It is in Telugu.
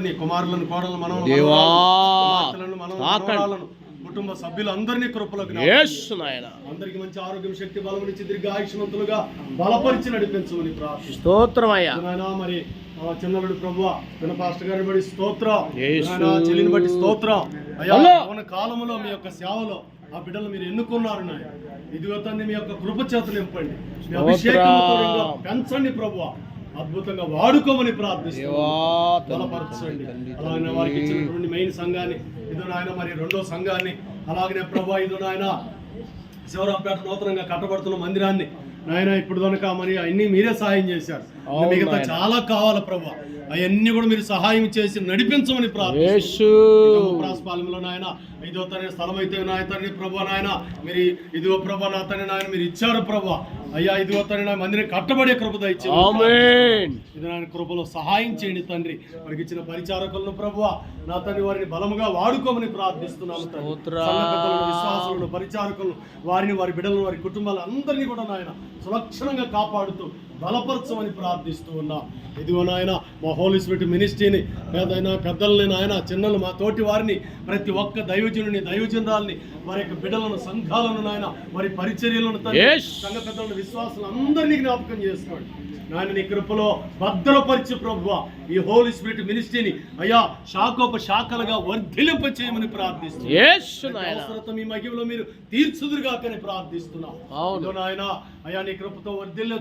నీ కుమారులను కోడలను మనం. మనం కుటుంబ సభ్యులందరినీ కృపలోకి అందరికి మంచి ఆరోగ్యం శక్తి బలం నుంచి దీర్ఘ ఆయుష్మంతులుగా బలపరిచి నడిపించమని స్తోత్రం అయ్యా. మరి చిన్నలుడు ప్రభు విన పాస్టర్ గారిని బట్టి స్తోత్రం. చెల్లిని బట్టి స్తోత్రం. అయ్యా. మన కాలంలో మీ యొక్క సేవలో ఆ బిడ్డలు మీరు ఎన్నుకున్నారు ఇదిగో తండ్రి మీ యొక్క కృప చేతులు నింపండి పెంచండి ప్రభు అద్భుతంగా వాడుకోమని అలాగే వారికి ఇచ్చినటువంటి మెయిన్ సంఘాన్ని ఇదో నాయన మరి రెండో సంఘాన్ని అలాగనే ప్రభా ఇదో నాయన శివరాంపేట నూతనంగా కట్టబడుతున్న మందిరాన్ని. నాయన ఇప్పుడు కనుక మరి అన్ని మీరే సహాయం చేశారు. మిగతా. చాలా కావాలి ప్రభా. అవన్నీ కూడా మీరు సహాయం చేసి నడిపించమని ప్రార్థిస్తున్నాను నాయన ఐదో తన స్థలం అయితే నాయ తండ్రి ప్రభా నాయన మీరు ఇదిగో ప్రభా నా తండ్రి నాయన మీరు ఇచ్చారు ప్రభా. అయ్యా ఇదిగో తండ్రి నా మందిని కట్టబడే కృప ఇది నాయన కృపలో సహాయం చేయండి తండ్రి. మనకి ఇచ్చిన పరిచారకులను ప్రభు నా తండ్రి వారిని బలముగా వాడుకోమని విశ్వాసులను పరిచారకులను వారిని వారి బిడ్డలను వారి కుటుంబాలు అందరినీ కూడా నాయన సులక్షణంగా కాపాడుతూ బలపరచమని ప్రార్థిస్తూ ఉన్నా. ఇదిగో నాయన మా హోలీ స్పిరిట్ మినిస్ట్రీని ఏదైనా పెద్దల్ని నాయన చిన్నలు మా తోటి వారిని ప్రతి ఒక్క దైవజనుని దైవజనురాల్ని వారి యొక్క బిడ్డలను సంఘాలను నాయన వారి పరిచర్యలను. సంఘ పెద్దలను విశ్వాసులు అందరినీ జ్ఞాపకం చేసుకోండి. నాయన నీ కృపలో భద్రపరిచి ప్రభు ఈ హోలీ స్పిరిట్ మినిస్ట్రీని అయ్యా శాఖోప శాఖలుగా వర్ధిలింప చేయమని ప్రార్థిస్తున్నాం యేసు నాయన. అవసరత మీ మహిమలో మీరు తీర్చుదురుగాకని ప్రార్థిస్తున్నాం. అవును. నాయన అయ్యా నీ కృపతో వర్ధిల్ల